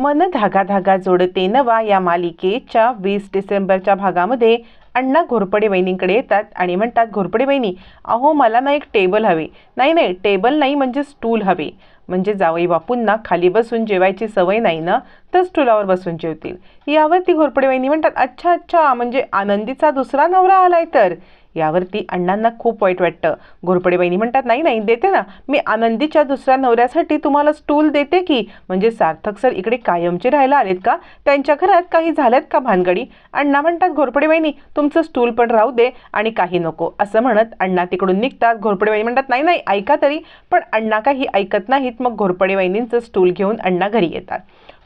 मन धागा धागा जोडते नवा या मालिकेच्या वीस डिसेंबरच्या भागामध्ये. अण्णा घोरपडे वहिनींकडे येतात आणि म्हणतात घोरपडे वहिनी अहो मला ना एक टेबल हवे. नाही नाही टेबल नाही म्हणजे स्टूल हवे. म्हणजे जावई बापूंना खाली बसून जेवायची सवय नाही ना तर स्टूलावर बसून जेवतील. यावरती घोरपडे वहिनी म्हणतात अच्छा अच्छा म्हणजे आनंदीचा दुसरा नवरा आलाय तर. यावरती अण्णांना खूप वाईट वाटतं. घोरपडे बहिणी म्हणतात नाही नाही देते ना. मी आनंदीच्या दुसऱ्या नवऱ्यासाठी तुम्हाला स्टूल देते की. म्हणजे सार्थक सर इकडे कायमचे राहायला आलेत का? त्यांच्या घरात काही झाल्यात का भानगडी? अण्णा म्हणतात घोरपडे बहिणी तुमचं स्टूल पण राहू दे आणि काही नको. असं म्हणत अण्णा तिकडून निघतात. घोरपडे बहिणी म्हणतात नाही नाही ऐका तरी. पण अण्णा काही ऐकत नाहीत. मग घोरपडे बहिणींचं स्टूल घेऊन अण्णा घरी येतात.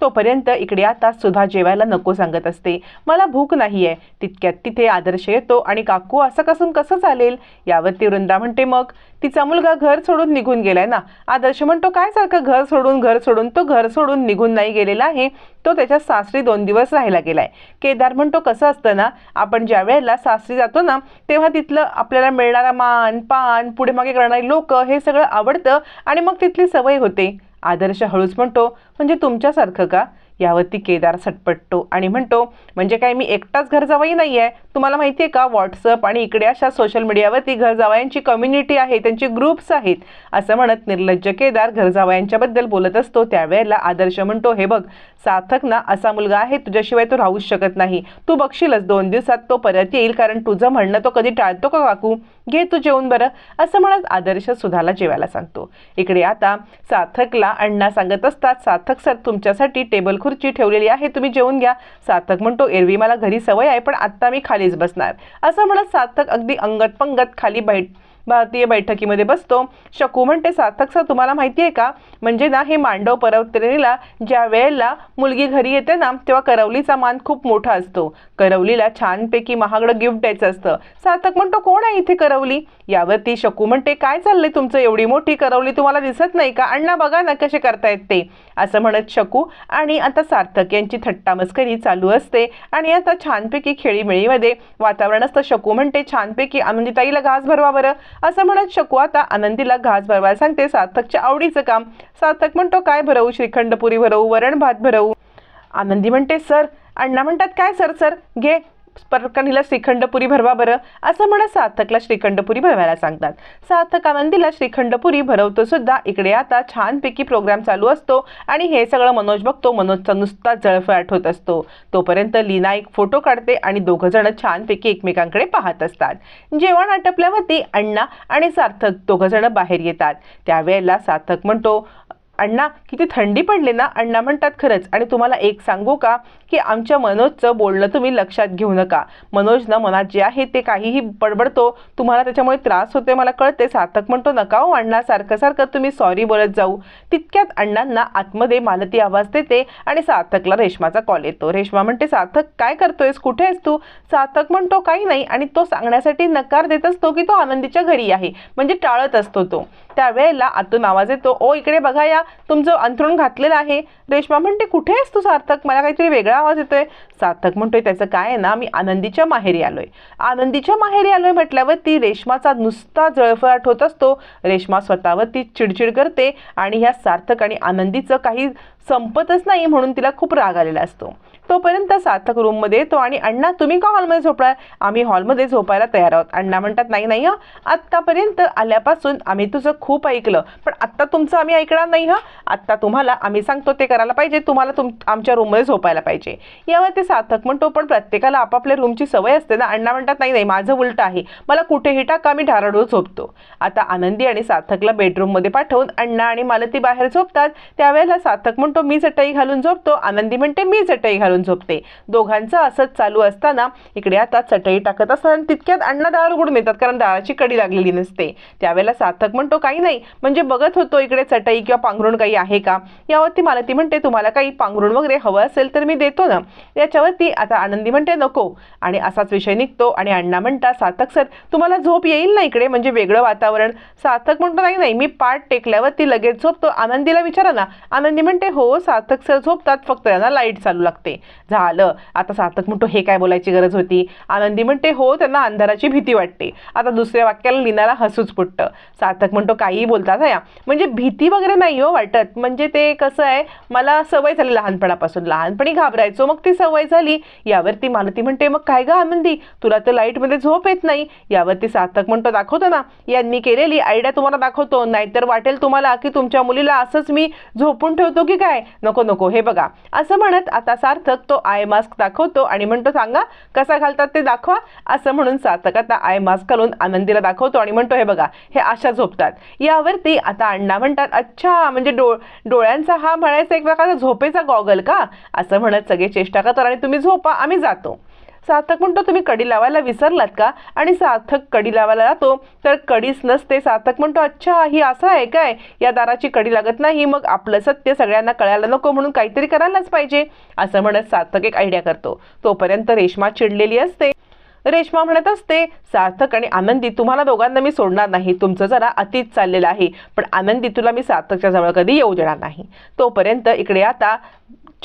तोपर्यंत इकडे आता सुधा जेवायला नको सांगत असते. मला भूक नाही आहे तितक्यात तिथे आदर्श येतो आणि काकू असं कसून कसं चालेल? यावरती वृंदा म्हणते मग तिचा मुलगा घर सोडून निघून गेलाय ना? आदर्श म्हणतो काय सारखं घर सोडून घर सोडून? तो घर सोडून निघून नाही गेलेला आहे. तो त्याच्या सासरी दोन दिवस राहायला गेलाय. केदार म्हणतो कसं असतं ना? आपण ज्या वेळेला सासरी जातो ना तेव्हा तिथलं आपल्याला मिळणारा मान पान पुढे मागे करणारी लोक हे सगळं आवडतं आणि मग तिथली सवय होते. आदर्श हळूच म्हणतो म्हणजे तुमच्यासारखं का? यावरती केदार सटपटतो आणि म्हणतो म्हणजे काय मी एकटाच घर जावाई नाही आहे तुम्हाला माहिती आहे का व्हॉट्सअप आणि इकडे अशा सोशल मीडियावरती घरजावयांची कम्युनिटी आहे त्यांचे ग्रुप्स आहेत. असं म्हणत निर्लज्ज केदार घरजावयांच्याबद्दल बोलत असतो. त्यावेळेला आदर्श म्हणतो हे बघ सार्थक ना असा मुलगा आहे तुझ्याशिवाय तो राहूच शकत नाही. तू बघशीलच दोन दिवसात तो परत येईल कारण तुझं म्हणणं तो कधी टाळतो का काकू? घे तू जेवून बरं. असं म्हणत आदर्श सुधाला जेवायला सांगतो. इकडे आता सार्थकला अण्णा सांगत असतात सार्थक सर तुमच्यासाठी टेबल खुर्ची ठेवलेली आहे तुम्ही जेवून घ्या. सार्थक म्हणतो एरवी मला घरी सवय आहे पण आत्ता मी खाली खालीच बसणार. असं म्हणत सार्थक अगदी अंगत पंगत खाली बैठ भारतीय बैठकीमध्ये बसतो. शकू म्हणते सार्थक सर तुम्हाला माहिती आहे का? म्हणजे ना हे मांडव परवतरणीला ज्या वेळेला मुलगी घरी येते ना तेव्हा करवलीचा मान खूप मोठा असतो. करवलीला छानपैकी महागडं गिफ्ट द्यायचं असतं. सार्थक म्हणतो कोण आहे इथे करवली? यावरती शकू म्हणते काय चाललंय तुमचं? एवढी मोठी करवली तुम्हाला दिसत नाही का? अण्णा बघा ना कसे करतायत ते. असं म्हणत शकू. आणि आता सार्थक यांची थट्टा मस्करी चालू असते. आणि आता छानपैकी खेळीमेळीमध्ये वातावरण असतं. शकू म्हणते छानपैकी आनंदीताईला घास भरवा बरं. असं म्हणत शकू आता आनंदीला घास भरवायला सांगते सार्थकच्या आवडीचं काम. सार्थक म्हणतो काय भरवू? श्रीखंडपुरी भरवू वरण भात भरवू. आनंदी म्हणते सर. अण्णा म्हणतात काय सर सर? घे. परकणीला श्रीखंडपुरी भरवा बरं असं म्हणत सार्थकला श्रीखंडपुरी भरवायला सांगतात. सार्थक आनंदीला श्रीखंडपुरी भरवतो सुद्धा. इकडे आता छानपैकी प्रोग्राम चालू असतो आणि हे सगळं मनोज बघतो. मनोजचा नुसता जळफळाट होत असतो. तोपर्यंत लीना एक फोटो काढते आणि दोघं जण छानपैकी एकमेकांकडे पाहत असतात. जेवण आटपल्यावरती अण्णा आणि सार्थक दोघं जण बाहेर येतात. त्यावेळेला सार्थक म्हणतो अण्णा किती थंडी पडली ना? अण्णा म्हणतात खरंच. आणि तुम्हाला एक सांगू का की आमच्या मनोजचं बोलणं तुम्ही लक्षात घेऊ नका. मनोज ना मनात जे आहे ते काहीही बडबडतो. तुम्हाला त्याच्यामुळे त्रास होते मला कळते सार्थक म्हणतो नका हो अण्णा सारखं सारखं तुम्ही सॉरी बोलत जाऊ. तितक्यात अण्णांना आतमध्ये मालती आवाज देते आणि सार्थकला रेशमाचा कॉल येतो. रेशमा म्हणते सार्थक काय करतोयस? कुठे आहेस तू? सार्थक म्हणतो काही नाही. आणि तो सांगण्यासाठी नकार देत असतो की तो आनंदीच्या घरी आहे. म्हणजे टाळत असतो तो. त्यावेळेला आतून आवाज येतो ओ इकडे बघा या. तुमचं अंथरूण घातलेलं आहे रेश्मा म्हणते कुठे आहेस तू सार्थक? मला काहीतरी वेगळा आवाज येतोय. सार्थक म्हणतोय त्याचं काय आहे ना मी आनंदीच्या माहेरी आलोय. आनंदीच्या माहेरी आलोय म्हटल्यावर ती रेश्माचा नुसता जळफळाट होत असतो. रेश्मा स्वतःवर ती चिडचिड करते आणि ह्या सार्थक आणि आनंदीचं काही संपतच नाही म्हणून तिला खूप राग आलेला असतो. तोपर्यंत सार्थक रूममध्ये येतो. आणि अण्णा तुम्ही का हॉलमध्ये झोपलाय? आम्ही हॉलमध्ये झोपायला तयार आहोत. अण्णा म्हणतात नाही नाही हं. आत्तापर्यंत आल्यापासून आम्ही तुझं खूप ऐकलं. पण आत्ता तुमचं आम्ही ऐकणार नाही हं. आत्ता तुम्हाला आम्ही सांगतो ते करायला पाहिजे. तुम्हाला तुम आमच्या रूममध्ये झोपायला पाहिजे. यावर ते सार्थक म्हणतो पण प्रत्येकाला आपापल्या रूमची सवय असते ना. अण्णा म्हणतात नाही नाही माझं उलट आहे. मला कुठेही टाका मी ढाराडूळ झोपतो. आता आनंदी आणि सार्थकला बेडरूममध्ये पाठवून अण्णा आणि मालती बाहेर झोपतात. त्यावेळेला सार्थक म्हणतो मी चटई घालून झोपतो. आनंदी म्हणते मी चटई घालून झोपते. दोघांचं असंच चालू असताना इकडे आता चटई टाकत असताना तितक्यात अण्णा दार उघडून येतात कारण दाराची कडी लागलेली नसते. त्यावेळेला सार्थक म्हणतो काही नाही म्हणजे बघत होतो इकडे चटई किंवा पांघरुण काही आहे का? यावरती मालती म्हणते तुम्हाला काही पांघरुण वगैरे हवं असेल तर मी देतो ना. याच्यावरती आता आनंदी म्हणते नको. आणि असाच विषय निघतो आणि अण्णा म्हणता सार्थक सर तुम्हाला झोप येईल ना इकडे म्हणजे वेगळं वातावरण. सार्थक म्हणतो नाही नाही मी पाठ टेकल्यावरती लगेच झोपतो. आनंदीला विचारा ना. आनंदी म्हणते हो सार्थक सर झोपतात फक्त त्यांना लाइट चालू लागते. झालं. आता सार्थक म्हणतो हे काय बोलायची गरज होती? आनंदी म्हणते हो त्यांना अंधाराची भीती वाटते. आता दुसऱ्या वाक्याला लिनाला हसूच फुटतं सार्थक म्हणतो काहीही बोलतात या. म्हणजे भीती वगैरे नाही हो वाटत. म्हणजे ते कसं आहे मला सवय झाली लहानपणापासून. लहानपणी घाबरायचो मग ती सवय झाली. यावरती मालती म्हणते मग काय ग आनंदी? तुला तर लाईटमध्ये झोप येत नाही. यावरती सार्थक म्हणतो दाखवतो ना यांनी केलेली आयडिया तुम्हाला दाखवतो. नाहीतर वाटेल तुम्हाला की तुमच्या मुलीला असंच मी झोपून ठेवतो की काय? नको नको हे बघा. असं म्हणत आता सार्थक तो आय मास्क दाखवतो आणि म्हणतो सांगा कसा घालतात ते दाखवा असं म्हणून सार्थक आता आय मास्क घालून आनंदीला दाखवतो आणि म्हणतो हे बघा हे अशा झोपतात. यावरती आता अण्णा म्हणतात अच्छा म्हणजे डो डोळ्यांचा हा म्हणायचा एक प्रकारचा झोपेचा गॉगल का? असं म्हणत सगळे चेष्टा करतात आणि तुम्ही झोपा आम्ही जातो. सार्थक म्हणतो तुम्ही कडी लावायला विसरलात का? आणि सार्थक कडी लावायला जातो. तर कडीच नसते. सार्थक म्हणतो अच्छा ही असं आहे काय? या दाराची कडी लागत नाही. मग आपलं सत्य सगळ्यांना कळायला नको. म्हणून काहीतरी करायलाच पाहिजे. असं म्हणत सार्थक एक आयडिया करतो. तोपर्यंत रेश्मा चिडलेली असते. रेश्मा म्हणत असते सार्थक आणि आनंदी तुम्हाला दोघांना मी सोडणार नाही. तुमचं जरा अतीत चाललेलं आहे. पण आनंदी तुला मी सार्थकच्या जवळ कधी येऊ देणार नाही. तोपर्यंत इकडे आता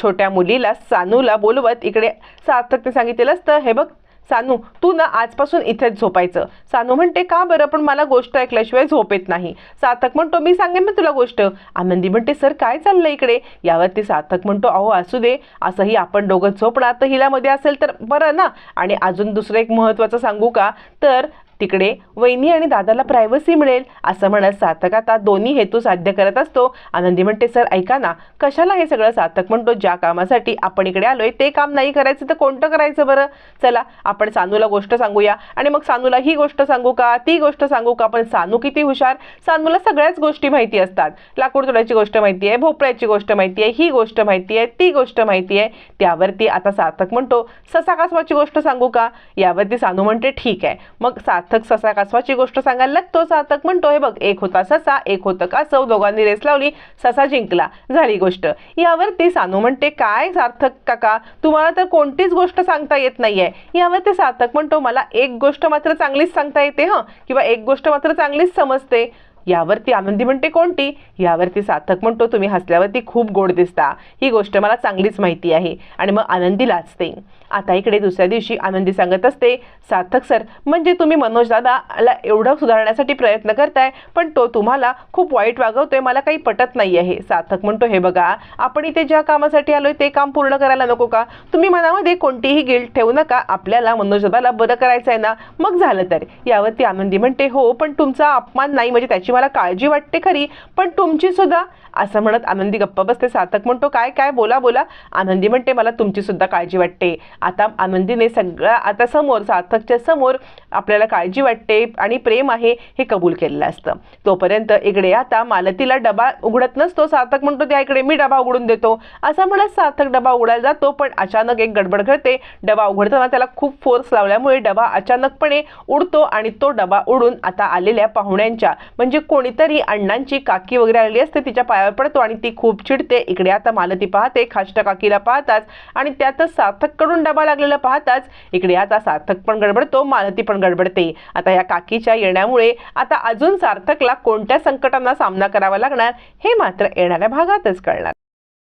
छोट्या मुलीला सानूला बोलवत इकडे सार्थकने सांगितलेलं असतं हे बघ सानू तू ना आजपासून इथेच झोपायचं. सानू म्हणते का बरं पण मला गोष्ट ऐकल्याशिवाय झोप येत नाही. सार्थक म्हणतो मी सांगेन ना तुला गोष्ट. आनंदी म्हणते सर काय चाललंय इकडे? यावरती सार्थक म्हणतो अहो असू दे असंही आपण दोघं झोपणार तर हिला मध्ये असेल तर बरं ना. आणि अजून दुसरं एक महत्त्वाचं सांगू का? तर तिकडे वहिनी आणि दादाला प्रायव्हसी मिळेल असं म्हणत सार्थक आता दोन्ही हेतू साध्य करत असतो. आनंदी म्हणते सर ऐका ना कशाला हे सगळं सार्थक म्हणतो? ज्या कामासाठी आपण इकडे आलोय ते काम नाही करायचं तर कोणतं करायचं बरं? चला आपण सानूला गोष्ट सांगूया आणि मग सानूला ही गोष्ट सांगू का ती गोष्ट सांगू का? पण सानू किती हुशार. सानूला सगळ्याच गोष्टी माहिती असतात. लाकूड तोडायची गोष्ट माहिती आहे भोपळ्याची गोष्ट माहिती आहे ही गोष्ट माहिती आहे ती गोष्ट माहिती आहे. त्यावरती आता सार्थक म्हणतो ससा कासवाची गोष्ट सांगू का? यावरती सानू म्हणते ठीक आहे. मग सार्थक ससा कासवाची गोष्ट सांगायला लागतो? सार्थक म्हणतो हे बघ एक होता ससा एक होतं कासव दोघांनी रेस लावली ससा जिंकला. झाली गोष्ट. यावर ती सानू म्हणते काय सार्थक काका तुम्हाला तर कोणतीच गोष्ट सांगता येत नाहीये. यावर ते सार्थक म्हणतो मला एक गोष्ट मात्र चांगलीच सांगता येते हं? किंवा एक गोष्ट मात्र चांगलीच समजते. यावरती आनंदी म्हणते कोणती? यावरती सार्थक म्हणतो तुम्ही. हसल्यावरती खूप गोड दिसता. ही गोष्ट मला चांगलीच माहिती आहे. आणि मग आनंदी लाचते आता इकडे दुसऱ्या दिवशी आनंदी सांगत असते सार्थक सर म्हणजे तुम्ही मनोज दादाला एवढं सुधारण्यासाठी प्रयत्न करताय पण तो तुम्हाला खूप वाईट वागवतोय मला काही पटत नाही आहे. सार्थक म्हणतो हे बघा आपण इथे ज्या कामासाठी आलोय ते काम पूर्ण करायला नको का? तुम्ही मनामध्ये कोणतीही गिल्ट ठेवू नका. आपल्याला मनोज दादाला बरं करायचं आहे ना? मग झालं तर. यावरती आनंदी म्हणते हो पण तुमचा अपमान नाही म्हणजे त्याची मला काळजी वाटते खरी पण तुमची सुद्धा. असं म्हणत आनंदी गप्पा बसते सार्थक. म्हणतो काय काय? बोला बोला. आनंदी म्हणते मला तुमची सुद्धा काळजी वाटते. आता आनंदीने सगळं आता समोर सार्थकच्या समोर आपल्याला काळजी वाटते आणि प्रेम आहे हे कबूल केलेलं असतं. तोपर्यंत इकडे आता मालतीला डबा उघडत नसतो. सार्थक म्हणतो त्या इकडे मी डबा उघडून देतो. असं म्हणत सार्थक डबा उघडायला जातो पण अचानक एक गडबड घडते. डबा उघडताना त्याला खूप फोर्स लावल्यामुळे डबा अचानकपणे उडतो आणि तो डबा उडून आता आलेल्या पाहुण्यांच्या म्हणजे म्हणजे कोणीतरी अण्णांची काकी वगैरे आलेली असते तिच्या पायावर पडतो आणि ती खूप चिडते. इकडे आता मालती पाहते खाष्ट काकीला पाहताच आणि त्यातच सार्थककडून डबा लागलेला पाहताच इकडे आता सार्थक पण गडबडतो मालती पण गडबडते. आता या काकीच्या येण्यामुळे आता अजून सार्थकला कोणत्या संकटांना सामना करावा लागणार हे मात्र येणाऱ्या भागातच कळणार.